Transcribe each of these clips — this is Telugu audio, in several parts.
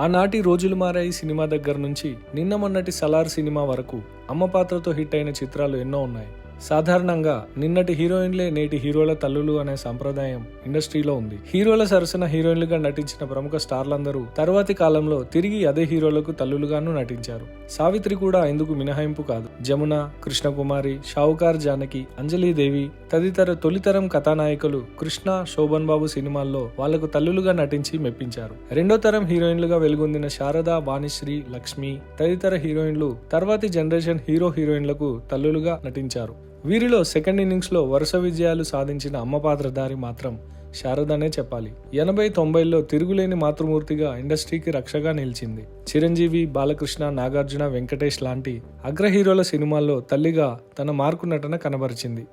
ఆనాటి రోజులు మారాయి సినిమా దగ్గర నుంచి నిన్న మొన్నటి సలార్ సినిమా వరకు అమ్మ పాత్రతో హిట్ అయిన చిత్రాలు ఎన్నో ఉన్నాయి. సాధారణంగా నిన్నటి హీరోయిన్లే నేటి హీరోల తల్లులు అనే సంప్రదాయం ఇండస్ట్రీలో ఉంది. హీరోల సరసన హీరోయిన్లుగా నటించిన ప్రముఖ స్టార్లందరూ తర్వాతి కాలంలో తిరిగి అదే హీరోలకు తల్లులుగాను నటించారు. సావిత్రి కూడా ఇందుకు మినహాయింపు కాదు. జమున కృష్ణకుమారి షావుకార్ జానకి అంజలీదేవి తదితర తొలితరం కథానాయకులు కృష్ణ శోభన్ బాబు సినిమాల్లో వాళ్ళకు తల్లులుగా నటించి మెప్పించారు. రెండో తరం హీరోయిన్లుగా వెలుగొందిన శారద వాణిశ్రీ లక్ష్మి తదితర హీరోయిన్లు తర్వాతి జనరేషన్ హీరో హీరోయిన్లకు తల్లులుగా నటించారు. వీరిలో సెకండ్ ఇన్నింగ్స్లో వరుస విజయాలు సాధించిన అమ్మ పాత్రధారి మాత్రం శారదనే చెప్పాలి. ఎనభై తొంభైలో తిరుగులేని మాతృమూర్తిగా ఇండస్ట్రీకి రక్షగా నిలిచింది. చిరంజీవి బాలకృష్ణ నాగార్జున వెంకటేష్ లాంటి అగ్ర హీరోల సినిమాల్లో తల్లిగా తన మార్కు నటన కనబరిచింది.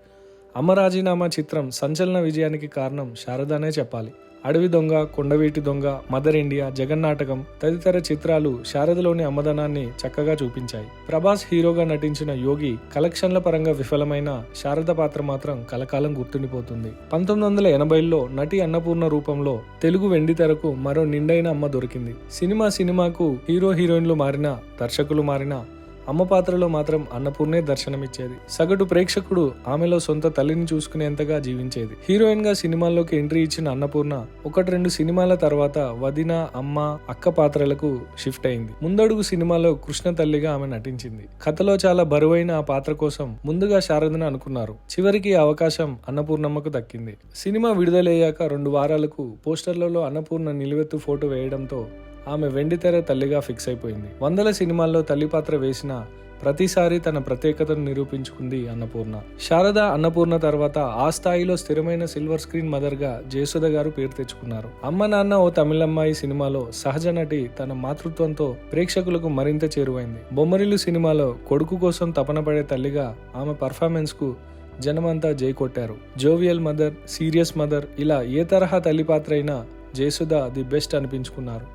అమ్మ రాజీనామా చిత్రం సంచలన విజయానికి కారణం శారదనే చెప్పాలి. అడవి దొంగ కొండవీటి దొంగ మదర్ ఇండియా జగన్నాటకం తదితర చిత్రాలు శారదలోని అమ్మదనాన్ని చక్కగా చూపించాయి. ప్రభాస్ హీరోగా నటించిన యోగి కలెక్షన్ల పరంగా విఫలమైన శారద పాత్ర మాత్రం కలకాలం గుర్తుండిపోతుంది. పంతొమ్మిది వందల ఎనభైలో నటి అన్నపూర్ణ రూపంలో తెలుగు వెండి తెరకు మరో నిండైన అమ్మ దొరికింది. సినిమా సినిమాకు హీరో హీరోయిన్లు మారినా దర్శకులు మారినా అమ్మ పాత్రలో మాత్రం అన్నపూర్ణే దర్శనమిచ్చేది. సగటు ప్రేక్షకుడు ఆమెలో సొంత తల్లిని చూసుకునేంతగా జీవించేది. హీరోయిన్గా సినిమాల్లోకి ఎంట్రీ ఇచ్చిన అన్నపూర్ణ ఒకటి రెండు సినిమాల తర్వాత వదిన అమ్మ అక్క పాత్రలకు షిఫ్ట్ అయింది. ముందడుగు సినిమాలో కృష్ణ తల్లిగా ఆమె నటించింది. కథలో చాలా బరువైన ఆ పాత్ర కోసం ముందుగా శారదను అనుకున్నారు. చివరికి అవకాశం అన్నపూర్ణమ్మకు దక్కింది. సినిమా విడుదలయ్యాక రెండు వారాలకు పోస్టర్లలో అన్నపూర్ణ నిలువెత్తు ఫోటో వేయడంతో ఆమె వెండితెర తల్లిగా ఫిక్స్ అయిపోయింది. వందల సినిమాల్లో తల్లి పాత్ర వేసిన ప్రతిసారి తన ప్రత్యేకతను నిరూపించుకుంది అన్నపూర్ణ. శారద అన్నపూర్ణ తర్వాత ఆ స్థాయిలో స్థిరమైన సిల్వర్ స్క్రీన్ మదర్గా జయసుధ గారు పేరు తెచ్చుకున్నారు. అమ్మ నాన్న ఓ తమిళమ్మాయి సినిమాలో సహజ నటి తన మాతృత్వంతో ప్రేక్షకులకు మరింత చేరువైంది. బొమ్మరిల్లు సినిమాలో కొడుకు కోసం తపన పడే తల్లిగా ఆమె పర్ఫార్మెన్స్కు జనమంతా జై కొట్టారు జోవియల్ మదర్ సీరియస్ మదర్ ఇలా ఏ తరహా తల్లి పాత్ర అయినా జయసుధ ది బెస్ట్ అనిపించుకున్నారు.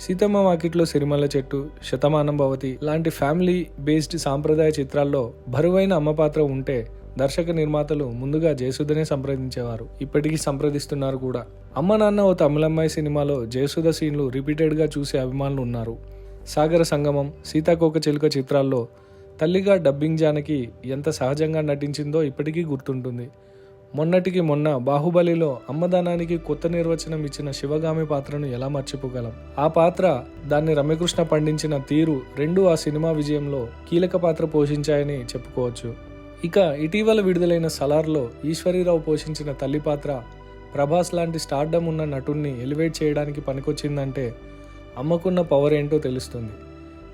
సీతమ్మ వాకిట్లో సిరిమల్ల చెట్టు శతమానం భవతి లాంటి ఫ్యామిలీ బేస్డ్ సాంప్రదాయ చిత్రాల్లో బరువైన అమ్మ పాత్ర ఉంటే దర్శక నిర్మాతలు ముందుగా జయసుధనే సంప్రదించేవారు. ఇప్పటికీ సంప్రదిస్తున్నారు కూడా. అమ్మ నాన్న ఓ తమిళమ్మాయి సినిమాలో జయసుధ సీన్లు రిపీటెడ్గా చూసే అభిమానులు ఉన్నారు. సాగర సంగమం సీతాకోక చిలుక చిత్రాల్లో తల్లిగా డబ్బింగ్ జానకి ఎంత సహజంగా నటించిందో ఇప్పటికీ గుర్తుంటుంది. మొన్నటికి మొన్న బాహుబలిలో అమ్మదానానికి కొత్త నిర్వచనం ఇచ్చిన శివగామి పాత్రను ఎలా మర్చిపోగలం? ఆ పాత్ర దాన్ని రమ్యకృష్ణ పండించిన తీరు రెండు ఆ సినిమా విజయంలో కీలక పాత్ర పోషించాయని చెప్పుకోవచ్చు. ఇక ఇటీవల విడుదలైన సలార్లో ఈశ్వరీరావు పోషించిన తల్లి పాత్ర ప్రభాస్ లాంటి స్టార్డమ్ ఉన్న నటుణ్ణి ఎలివేట్ చేయడానికి పనికొచ్చిందంటే అమ్మకున్న పవర్ ఏంటో తెలుస్తుంది.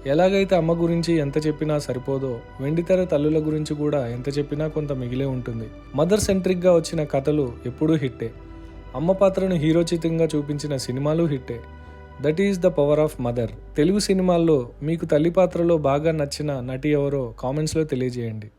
ఎలాగైతే అమ్మ గురించి ఎంత చెప్పినా సరిపోదో వెండితెర తల్లుల గురించి కూడా ఎంత చెప్పినా కొంత మిగిలే ఉంటుంది. మదర్ సెంట్రిక్గా వచ్చిన కథలు ఎప్పుడూ హిట్టే. అమ్మ పాత్రను హీరోచితంగా చూపించిన సినిమాలు హిట్టే. That is the power of mother. Telugu సినిమాల్లో మీకు తల్లి పాత్రలో బాగా నచ్చిన నటి ఎవరో కామెంట్స్లో తెలియజేయండి.